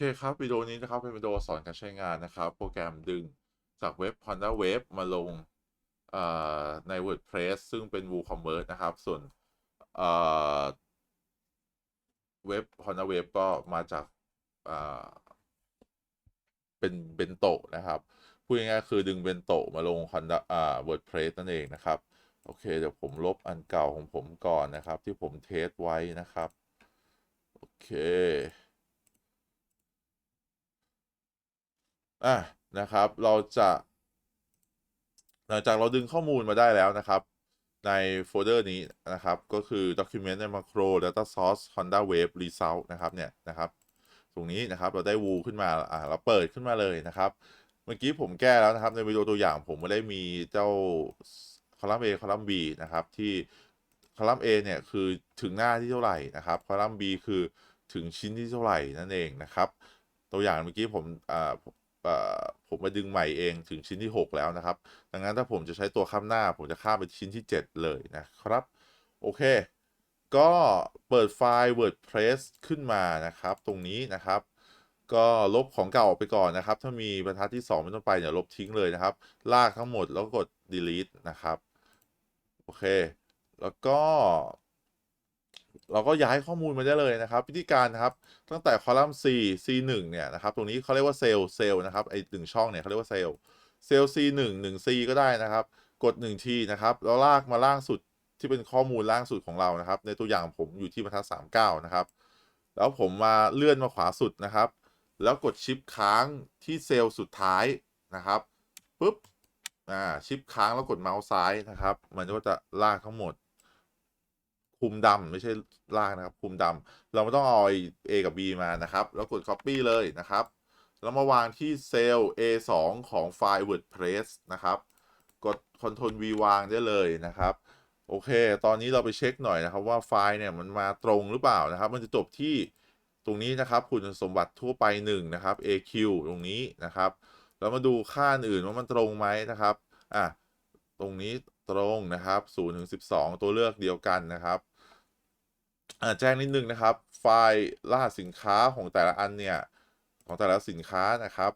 เคครับ วิดีโอนี้นะครับเป็นวิดีโอสอนการใช้งานนะครับ โปรแกรมดึงจากเว็บ Honda Wave มาลงใน WordPress ซึ่งเป็น WooCommerce นะครับ ส่วนเว็บ Honda Wave ก็มาจากเอ่อเป็นเบนโตะนะครับพูดง่ายๆคือดึงเบนโตะมาลง Honda อ่า WordPress นั่นเองนะครับ โอเค เดี๋ยวผมลบอันเก่าของผมก่อนนะครับ ที่ผมเทสไว้นะครับ โอเค อะนะครับ เราจะหลังจากเราดึงข้อมูลมาได้แล้วนะครับ ในโฟลเดอร์นี้นะครับ ก็คือ document ใน macro data source honda wave result นะครับเนี่ยนะครับ ตรงนี้นะครับเราได้ w ูขึ้นมาอ่าเราเปิดขึ้นมาเลยนะครับ เมื่อกี้ผมแก้แล้วนะครับในวิดีโอตัวอย่างผมไม่ได้มีเจ้าคอลัมน์ A คอลัมน์ B นะครับ ที่คอลัมน์ A เนี่ยคือถึงหน้าที่เท่าไหร่นะครับคอลัมน์ B คือถึงชิ้นที่เท่าไหร่นั่นเองนะครับ ตัวอย่างเมื่อกี้ผมอ่า ผมมาดึงใหม่เองถึงชิ้นที่ 6 แล้วนะครับ ดังนั้นถ้าผมจะใช้ตัวข้ามหน้า ผมจะข้ามไปชิ้นที่ 7 เลยนะครับ โอเค ก็เปิดไฟล์ WordPress ขึ้นมานะครับ ตรงนี้นะครับก็ลบของเก่าออกไปก่อนนะครับ ถ้ามีบรรทัดที่2เป็นต้นไปเนี่ยลบทิ้งเลยนะครับ ลากทั้งหมดแล้วกด delete นะครับ โอเค แล้วก็ เราก็ย้ายข้อมูลมาได้เลยนะครับ วิธีการนะครับ ตั้งแต่คอลัมน์ C C1 เนี่ยนะครับ ตรงนี้เขาเรียกว่าเซลล์เซลล์นะครับไอ้หนึ่งช่องเนี่ยเขาเรียกว่าเซลล์เซลล์ C1 1 C ก็ได้นะครับ กด1ทีนะครับแล้วลากมาล่างสุดที่เป็นข้อมูลล่างสุดของเรานะครับ ในตัวอย่างผมอยู่ที่บรรทัด39 นะครับ แล้วผมมาเลื่อนมาขวาสุดนะครับ แล้วกดชิปค้างที่เซลล์สุดท้ายนะครับปุ๊บอ่าชิปค้างแล้วกดเมาส์ซ้ายนะครับ มันก็จะลากทั้งหมด คุมดำไม่ใช่ลากนะครับ คุมดำเราไม่ต้องเอา A กับ B มานะครับ แล้วกด Copy เลยนะครับ แล้วมาวางที่เซลล์ A2 ของไฟล์ WordPress นะครับ กด Ctrl V วางได้เลยนะครับ โอเค ตอนนี้เราไปเช็คหน่อยนะครับ ว่าไฟล์เนี่ยมันมาตรงหรือเปล่านะครับ มันจะจบที่ตรงนี้นะครับ คุณสมบัติทั่วไป1นะครับ AQ ตรงนี้นะครับ แล้วมาดูค่าอื่นว่ามันตรงไหมนะครับ อะ ตรงนี้ ตรงนะครับ0ถึง12 ตัวเลือกเดียวกันนะครับแจ้งนิดนึงนะครับ ไฟล์รหัสสินค้าของแต่ละอันเนี่ยของแต่ละสินค้านะครับ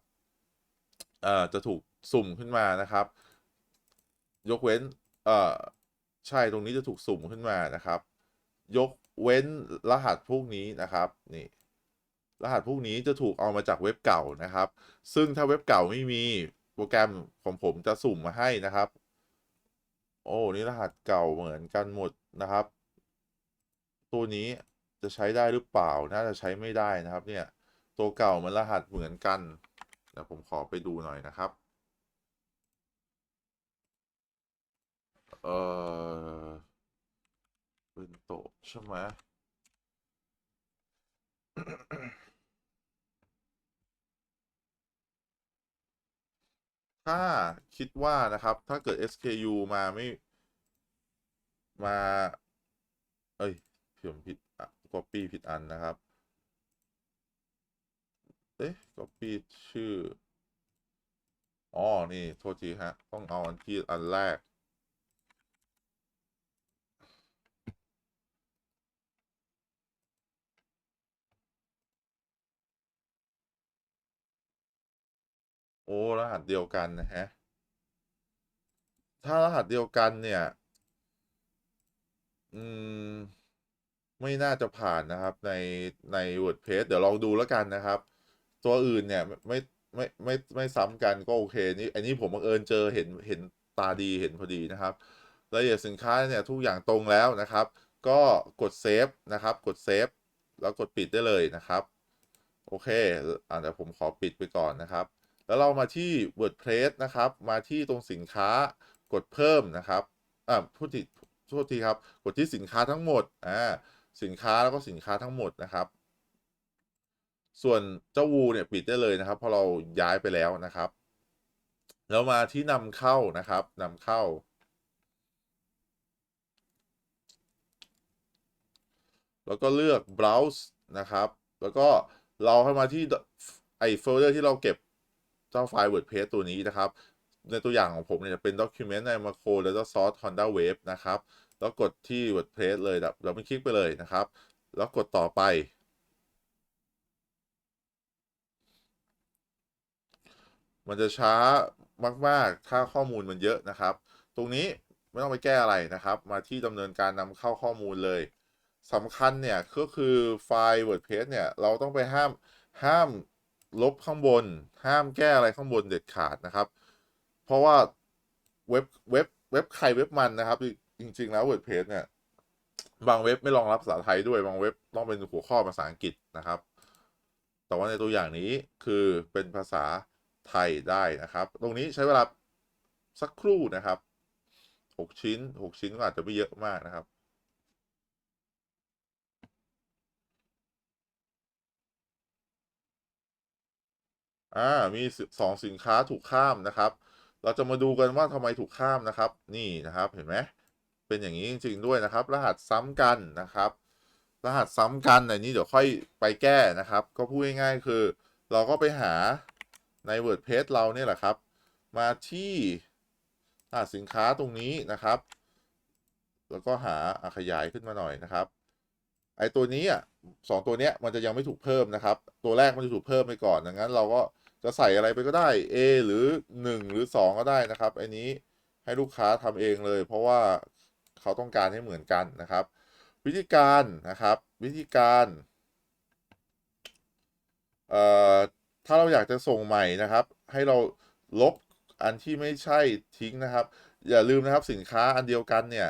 เอ่อจะถูกสุ่มขึ้นมานะครับ ยกเว้นเอ่อใช่ตรงนี้จะถูกสุ่มขึ้นมานะครับ ยกเว้นรหัสพวกนี้นะครับนี่รหัสพวกนี้จะถูกเอามาจากเว็บเก่านะครับ ซึ่งถ้าเว็บเก่าไม่มีโปรแกรมของผมจะสุ่มมาให้นะครับ โอ้นี่รหัสเก่าเหมือนกันหมดนะครับ ตัวนี้จะใช้ได้หรือเปล่า น่าจะใช้ไม่ได้นะครับเนี่ย ตัวเก่ามันรหัสเหมือนกัน เดี๋ยวผมขอไปดูหน่อยนะครับ เออเป็นโตะใช่ไหม ถ้าคิดว่านะครับ ถ้าเกิด SKU มาไม่ มา เอ้ยผมผิดอะ copy ผิดอันนะครับ เอ๊ะ copy ชื่อ อ๋อ นี่ โทษทีฮะ ต้องเอาอันที่อันแรก โอ้รหัสเดียวกันนะฮะ ถ้ารหัสเดียวกันเนี่ย อืม ไม่น่าจะผ่านนะครับ ในใน WordPress เดี๋ยวลองดูแล้วกันนะครับ ตัวอื่นเนี่ยไม่ไม่ไม่ไม่ซ้ำกันก็โอเคนี่อันนี้ผมบังเอิญเจอเห็นเห็นตาดีเห็นพอดีนะครับรายละเอียดสินค้าเนี่ยทุกอย่างตรงแล้วนะครับ ก็กดเซฟนะครับ กดเซฟแล้วกดปิดได้เลยนะครับ โอเคอ่าเดี๋ยวผมขอปิดไปก่อนนะครับ แล้วเรามาที่ WordPress นะครับ มาที่ตรงสินค้ากดเพิ่มนะครับอ่าพูดทีโทษทีครับ กดที่สินค้าทั้งหมดอ่าสินค้าแล้วก็สินค้าทั้งหมดนะครับ ส่วนเจ้าวูเนี่ยปิดได้เลยนะครับเพราะเราย้ายไปแล้วนะครับ แล้วมาที่นำเข้านะครับนำเข้าแล้วก็เลือก browse นะครับ แล้วก็เราให้มาที่ไอโฟลเดอร์ที่เราเก็บ เจ้าไฟล์ WordPress ตัวนี้นะครับ ในตัวอย่างของผมเนี่ยเป็น document ใน macro แล้วก็ source honda wave นะครับ แล้วกดที่ WordPress เลยเราไม่คลิกไปเลยนะครับ แล้วกดต่อไป มันจะช้ามาก ๆ ถ้าข้อมูลมันเยอะนะครับ ตรงนี้ไม่ต้องไปแก้อะไรนะครับ มาที่ดำเนินการนำเข้าข้อมูลเลยสำคัญเนี่ยก็คือไฟล์ WordPress เนี่ย เราต้องไปห้ามห้าม ลบข้างบน ห้ามแก้อะไรข้างบนเด็ดขาดนะครับ เพราะว่าเว็บเว็บเว็บใครเว็บมันนะครับ จริง ๆ แล้ว WordPress เนี่ย บางเว็บไม่รองรับภาษาไทยด้วย บางเว็บต้องเป็นหัวข้อภาษาอังกฤษนะครับ แต่ว่าในตัวอย่างนี้คือเป็นภาษาไทยได้นะครับ ตรงนี้ใช้เวลาสักครู่นะครับ 6 ชิ้น 6 ชิ้นก็อาจจะไม่เยอะมากนะครับ อ่ามีสองสินค้าถูกข้ามนะครับ เราจะมาดูกันว่าทำไมถูกข้ามนะครับ นี่นะครับเห็นไหมเป็นอย่างนี้จริงๆด้วยนะครับ รหัสซ้ำกันนะครับ รหัสซ้ำกันในนี้เดี๋ยวค่อยไปแก้นะครับ ก็พูดง่ายๆคือ เราก็ไปหาใน WordPress เราเนี่ยแหละครับ มาที่รหัสสินค้าตรงนี้นะครับ แล้วก็หาขยายขึ้นมาหน่อยนะครับไอตัวนี้อะสองตัวเนี้ยมันจะยังไม่ถูกเพิ่มนะครับ ตัวแรกมันจะถูกเพิ่มไปก่อนดังนั้นเราก็ จะใส่อะไรไปก็ได้ A หรือ 1 หรือ 2 ก็ได้นะครับ อันนี้ให้ลูกค้าทำเองเลย เพราะว่าเขาต้องการให้เหมือนกันนะครับ วิธีการนะครับ วิธีการเอ่อถ้าเราอยากจะส่งใหม่นะครับ ให้เราลบอันที่ไม่ใช่ทิ้งนะครับ อย่าลืมนะครับสินค้าอันเดียวกันเนี่ย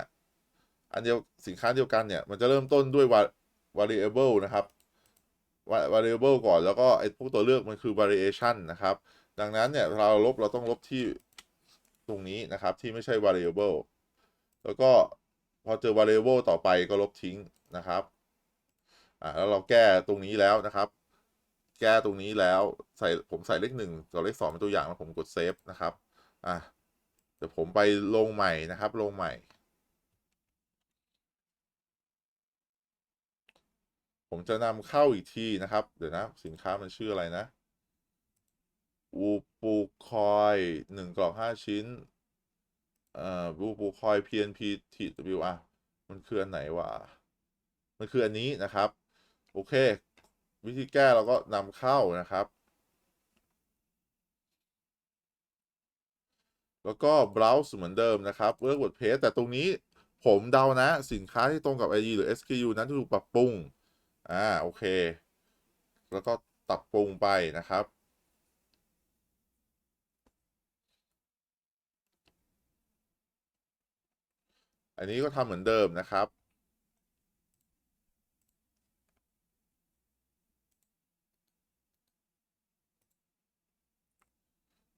อันเดียวสินค้าเดียวกันเนี่ยมันจะเริ่มต้นด้วย variable นะครับ variable ก่อนแล้วก็ไอ้พวกตัวเลือกมันคือ variation นะครับ ดังนั้นเนี่ยเราลบเราต้องลบที่ตรงนี้นะครับที่ไม่ใช่ variable แล้วก็พอเจอ variable ต่อไปก็ลบทิ้งนะครับอ่าแล้วเราแก้ตรงนี้แล้วนะครับ แก้ตรงนี้แล้วใส่ผมใส่เลขหนึ่งต่อเลขสองเป็นตัวอย่างแล้วผมกดเซฟนะครับอะเดี๋ยวผมไปลงใหม่นะครับ ลงใหม่ ผมจะนำเข้าอีกทีนะครับ เดี๋ยวนะ สินค้ามันชื่ออะไรนะอูปูคอยหนึ่งกล่องห้าชิ้น เอ่อบูปูคอย PNP TW อะมันคืออันไหนวะ มันคืออันนี้นะครับ โอเค วิธีแก้เราก็นำเข้านะครับ แล้วก็ browse เหมือนเดิมนะครับเลือก WordPress แต่ตรงนี้ผมเดานะ สินค้าที่ตรงกับ ID หรือ SKU นั้นถูกปรับปรุง อ่าโอเค แล้วก็ปรับปรุงไปนะครับ อันนี้ก็ทำเหมือนเดิมนะครับ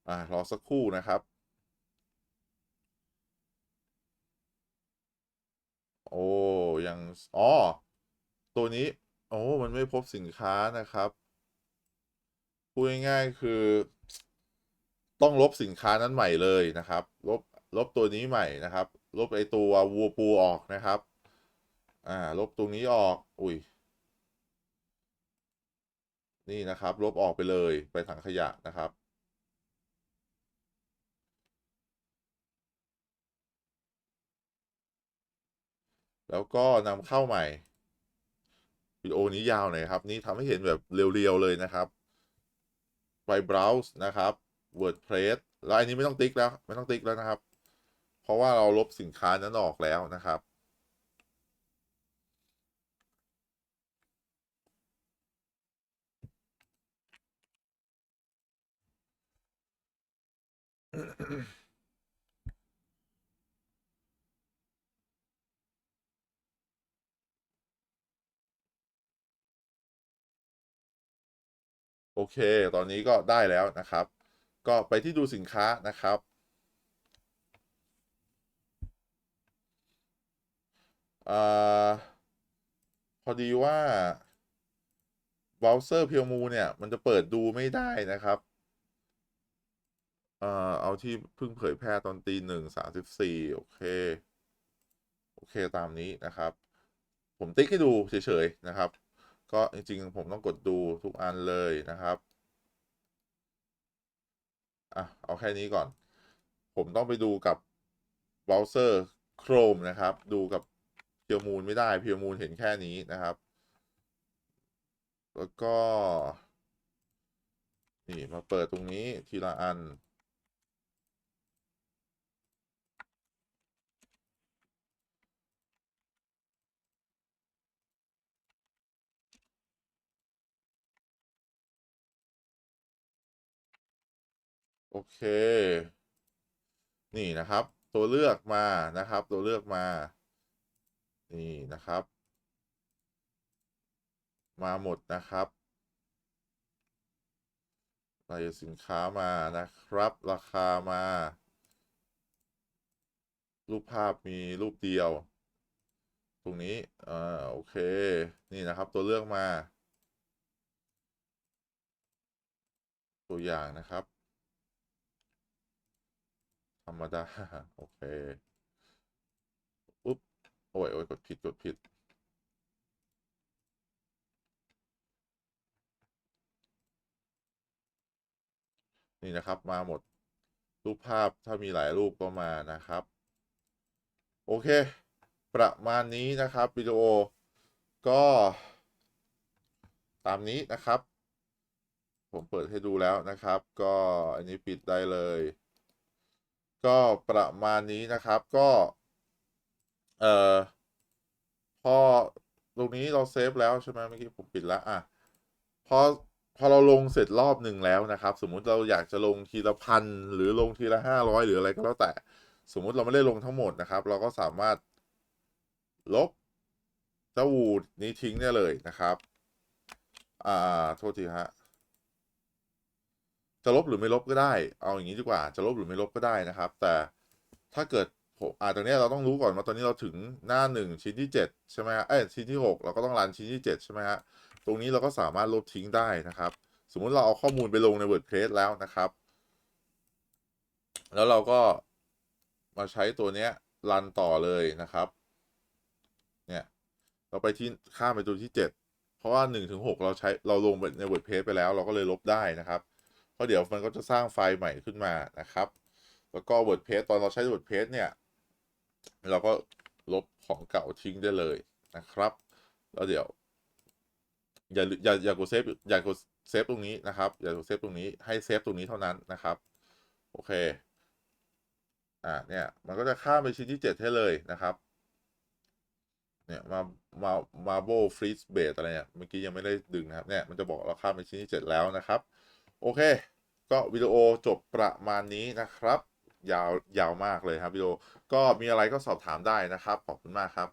อ่ารอสักครู่นะครับ โอ้ยังอ๋อ ตัวนี้ โอ้ มันไม่พบสินค้านะครับ พูดง่ายๆคือ ต้องลบสินค้านั้นใหม่เลยนะครับ ลบ ลบตัวนี้ใหม่นะครับ ลบไอตัววัวปูออกนะครับ อ่า ลบตรงนี้ออก อุ้ย นี่นะครับ ลบออกไปเลย ไปถังขยะนะครับ แล้วก็นำเข้าใหม่ วิดีโอนี้ยาวหน่อยครับ นี่ทำให้เห็นแบบเรียวๆเลยนะครับ ไป browse นะครับ WordPress แล้วอันนี้ไม่ต้องติ๊กแล้ว ไม่ต้องติ๊กแล้วนะครับ เพราะว่าเราลบสินค้านั้นออกแล้วนะครับ โอเค ตอนนี้ก็ได้แล้วนะครับ ก็ไปที่ดูสินค้านะครับอ่าพอดีว่าเบราว์เซอร์เพียวมูเนี่ย มันจะเปิดดูไม่ได้นะครับเอ่อเอาที่เพิ่งเผยแพร่ตอนตีหนึ่งสามสิบสี่โอเค โอเคตามนี้นะครับ ผมติ๊กให้ดูเฉยๆนะครับ ก็จริงๆ ผมต้องกดดูทุกอันเลยนะครับอะเอาแค่นี้ก่อน ผมต้องไปดูกับเบราว์เซอร์ Chrome นะครับ ดูกับเพียวมูลไม่ได้เพียวมูลเห็นแค่นี้นะครับ แล้วก็ นี่นี่มาเปิดตรงนี้ทีละอัน โอเค นี่นะครับ ตัวเลือกมานะครับ ตัวเลือกมา นี่นะครับ มาหมดนะครับรายสินค้ามานะครับ ราคามา รูปภาพมีรูปเดียว ตรงนี้อ่าโอเค นี่นะครับ ตัวเลือกมา ตัวอย่างนะครับ ธรรมดา โอเคอุ๊บโอ้ยโอ้ยกดผิด กดผิด นี่นะครับมาหมด รูปภาพถ้ามีหลายรูปก็มานะครับ โอเค ประมาณนี้นะครับวิดีโอก็ตามนี้นะครับ ผมเปิดให้ดูแล้วนะครับ ก็อันนี้ปิดได้เลย ก็ประมาณนี้นะครับก็เอ่อพอตรงนี้เราเซฟแล้วใช่ไหมเมื่อกี้ผมปิดแล้วอะพอพอเราลงเสร็จรอบหนึ่งแล้วนะครับ สมมุติเราอยากจะลงทีละพันหรือลงทีละห้าร้อยหรืออะไรก็แล้วแต่ สมมุติเราไม่ได้ลงทั้งหมดนะครับ เราก็สามารถลบเจ้าวูดนี้ทิ้งได้เลยนะครับ อ่า โทษทีฮะ จะลบหรือไม่ลบก็ได้ เอาอย่างนี้ดีกว่า จะลบหรือไม่ลบก็ได้นะครับ แต่ถ้าเกิดผมอ่าตรงนี้เราต้องรู้ก่อนว่าตอนนี้เราถึงหน้าหนึ่งชิ้นที่เจ็ดใช่ไหมฮะ เอ้ยชิ้นที่หกเราก็ต้องรันชิ้นที่เจ็ดใช่ไหมฮะ ตรงนี้เราก็สามารถลบทิ้งได้นะครับ สมมุติเราเอาข้อมูลไปลงใน WordPress แล้วนะครับ แล้วเราก็มาใช้ตัวเนี้ยรันต่อเลยนะครับ เนี่ย เราไปที่ข้ามไปตัวที่เจ็ดเพราะว่าหนึ่งถึงหกเราใช้เราลงใน WordPress ไปแล้ว เราก็เลยลบได้นะครับ เพราะเดี๋ยวมันก็จะสร้างไฟล์ใหม่ขึ้นมานะครับ แล้วก็ WordPress ตอนเราใช้ WordPress เนี่ย เราก็ลบของเก่าทิ้งได้เลยนะครับ แล้วเดี๋ยว อย่าอย่าอย่ากดเซฟอย่ากดเซฟตรงนี้นะครับ อย่ากดเซฟตรงนี้ให้เซฟตรงนี้เท่านั้นนะครับ โอเค อ่าเนี่ย มันก็จะข้ามไปชิ้นที่เจ็ดให้เลยนะครับเนี่ยมามามาโบฟรีสเบดอะไรเนี่ยเมื่อกี้ยังไม่ได้ดึงนะครับเนี่ยมันจะบอกเราข้ามไปชิ้นที่เจ็ดแล้วนะครับ โอเค ก็วิดีโอจบประมาณนี้นะครับ ยาวยาวมากเลยครับวิดีโอ ก็มีอะไรก็สอบถามได้นะครับ ขอบคุณมากครับ